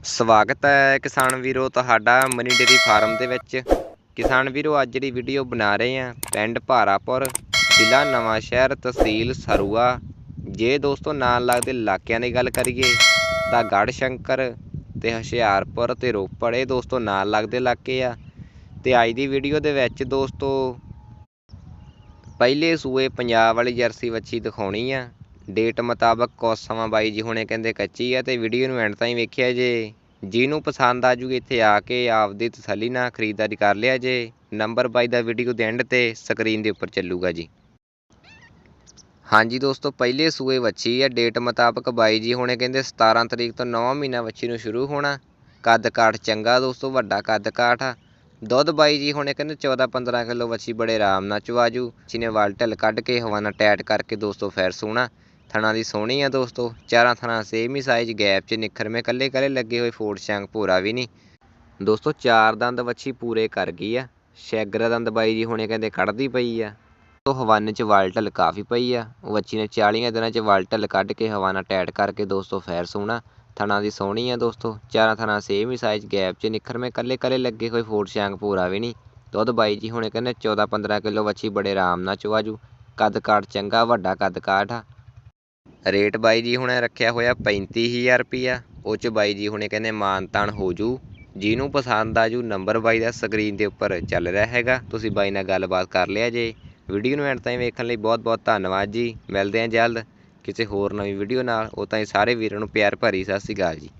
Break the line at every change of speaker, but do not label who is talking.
ਸਵਾਗਤ ਹੈ ਕਿਸਾਨ ਵੀਰੋ ਤੁਹਾਡਾ ਮਨੀ ਡੇਰੀ ਫਾਰਮ ਦੇ ਵਿੱਚ। ਕਿਸਾਨ ਵੀਰੋ, ਅੱਜ ਜਿਹੜੀ ਵੀਡੀਓ ਬਣਾ ਰਹੇ ਹਾਂ ਪਿੰਡ ਭਾਰਾਪੁਰ, ਜ਼ਿਲ੍ਹਾ ਨਵਾਂ ਸ਼ਹਿਰ ਤਹਿਸੀਲ ਸਰੂਆ। ਜੇ ਦੋਸਤੋ ਨਾਲ ਲੱਗਦੇ ਇਲਾਕਿਆਂ ਦੀ ਗੱਲ ਕਰੀਏ, ਤਾਂ ਗੜ੍ਹ ਸ਼ੰਕਰ ਤੇ ਹੁਸ਼ਿਆਰਪੁਰ ਤੇ ਰੋਪੜ ਇਹ ਦੋਸਤੋ ਨਾਲ ਲੱਗਦੇ ਇਲਾਕੇ ਆ। ਤੇ ਅੱਜ ਦੀ ਵੀਡੀਓ ਦੇ ਵਿੱਚ ਦੋਸਤੋ, ਪਹਿਲੇ ਸੂਏ ਪੰਜਾਬ ਵਾਲੀ ਜਰਸੀ ਵੱਛੀ ਦਿਖਾਉਣੀ ਆ। ਡੇਟ ਮੁਤਾਬਕ ਕੁਛ ਸਮਾਂ ਬਾਈ ਜੀ ਹੁਣੇ ਕਹਿੰਦੇ ਕੱਚੀ ਆ ਤੇ ਵੀਡੀਓ ਨੂੰ ਐਂਡ ਤਾਈਂ ਵੇਖਿਆ ਜੇ। ਜਿਹਨੂੰ ਪਸੰਦ ਆ ਜੂਗੀ ਇੱਥੇ ਆ ਕੇ ਆਪਦੀ ਤਸੱਲੀ ਨਾਲ ਖਰੀਦਦਾਰੀ ਕਰ ਲਿਆ ਜੇ। ਨੰਬਰ ਬਾਈ ਦਾ ਵੀਡੀਓ ਦੇ ਐਂਡ ਤੇ ਸਕਰੀਨ ਦੇ ਉੱਪਰ ਚੱਲੂਗਾ ਜੀ। ਹਾਂਜੀ ਦੋਸਤੋ, ਪਹਿਲੇ ਸੂਏ ਵੱਛੀ ਆ। ਡੇਟ ਮੁਤਾਬਕ ਬਾਈ ਜੀ ਹੁਣੇ ਕਹਿੰਦੇ 17 ਤਰੀਕ ਤੋਂ 9 ਮਹੀਨਾ ਵੱਛੀ ਨੂੰ ਸ਼ੁਰੂ ਹੋਣਾ। ਕੱਦ ਕਾਠ ਚੰਗਾ ਦੋਸਤੋ, ਵੱਡਾ ਕੱਦ ਕਾਠ ਆ। ਦੁੱਧ ਬਾਈ ਜੀ ਹੁਣੇ ਕਹਿੰਦੇ 14 15 ਕਿਲੋ ਵੱਛੀ ਬੜੇ ਆਰਾਮ ਨਾਲ ਚਵਾਜੂ ਜਿਹਨੇ ਵਾਲ ਢਿੱਲ ਕੱਢ ਕੇ ਹਵਾਨਾ ਟੈਟ ਕਰਕੇ ਦੋਸਤੋ ਫੇਰ ਸੂਣਾ। ਥਣਾ ਦੀ ਸੋਹਣੀ ਆ ਦੋਸਤੋ। ਚਾਰਾਂ ਥਣਾ ਸੇਮ ਹੀ ਸਾਈਜ਼ ਗੈਪ 'ਚ ਨਿਖਰ ਨਿਖਰਵੇਂ ਕੱਲੇ ਕੱਲੇ ਲੱਗੇ ਹੋਏ ਫੋੜ ਸ਼ੰਗ ਭੂਰਾ ਵੀ ਨਹੀਂ। ਦੋਸਤੋ, ਚਾਰ ਦੰਦ ਵੱਛੀ ਪੂਰੇ ਕਰ ਗਈ ਆ। ਸ਼ੈਗਰ ਦੰਦ ਬਾਈ ਜੀ ਹੁਣੇ ਕਹਿੰਦੇ ਕੱਢਦੀ ਪਈ ਆ। ਤੋ ਹਵਾਨੇ 'ਚ ਵਾਲਟਲ ਕਾਫੀ ਪਈ ਆ। ਉਹ ਵੱਛੀ ਨੇ 40 ਦਿਨਾਂ 'ਚ ਵਾਲਟਲ ਕੱਢ ਕੇ ਹਵਾਨਾ ਟੈਟ ਕਰਕੇ ਦੋਸਤੋ ਫੈਰ ਸੋਹਣਾ। ਥਣਾ ਦੀ ਸੋਹਣੀ ਆ ਦੋਸਤੋ। ਚਾਰਾਂ ਥਣਾ ਸੇਮ ਹੀ ਸਾਈਜ਼ ਗੈਪ 'ਚ ਨਿਖਰ ਨਿਖਰਵੇਂ ਕੱਲੇ ਕੱਲੇ ਲੱਗੇ ਹੋਏ ਫੋੜ ਸ਼ੰਗ ਭੂਰਾ ਵੀ ਨਹੀਂ। ਦੁੱਧ ਬਾਈ ਜੀ ਹੁਣੇ ਕਹਿੰਦੇ 14 15 ਕਿਲੋ ਵੱਛੀ ਬੜੇ ਆਰਾਮ ਨਾਲ ਚਵਾਜੂ ਕੱਦ ਕਾਠ ਚੰਗਾ, ਵੱਡਾ ਕੱਦ ਕਾਠ ਆ। ਰੇਟ ਬਾਈ ਜੀ ਹੁਣੇ ਰੱਖਿਆ ਹੋਇਆ ਪੈਂਤੀ ਹਜ਼ਾਰ ਰੁਪਈਆ। ਉਹ ਚ ਬਾਈ ਜੀ ਹੁਣੇ ਕਹਿੰਦੇ ਮਾਨਤਾਨ ਹੋ ਜੂ। ਜਿਹਨੂੰ ਪਸੰਦ ਆ ਜੂ ਨੰਬਰ ਬਾਈ ਦਾ ਸਕਰੀਨ ਦੇ ਉੱਪਰ ਚੱਲ ਰਿਹਾ ਹੈਗਾ। ਤੁਸੀਂ ਬਾਈ ਨਾਲ ਗੱਲਬਾਤ ਕਰ ਲਿਆ ਜੇ। ਵੀਡੀਓ ਨੂੰ ਐਂਡ ਤਾਈਂ ਵੇਖਣ ਲਈ ਬਹੁਤ ਬਹੁਤ ਧੰਨਵਾਦ ਜੀ। ਮਿਲਦੇ ਹਾਂ ਜਲਦ ਕਿਸੇ ਹੋਰ ਨਵੀਂ ਵੀਡੀਓ ਨਾਲ। ਉਹ ਤਾਈਂ ਸਾਰੇ ਵੀਰਾਂ ਨੂੰ ਪਿਆਰ ਭਰੀ ਸਤਿ ਸ਼੍ਰੀ ਅਕਾਲ ਜੀ।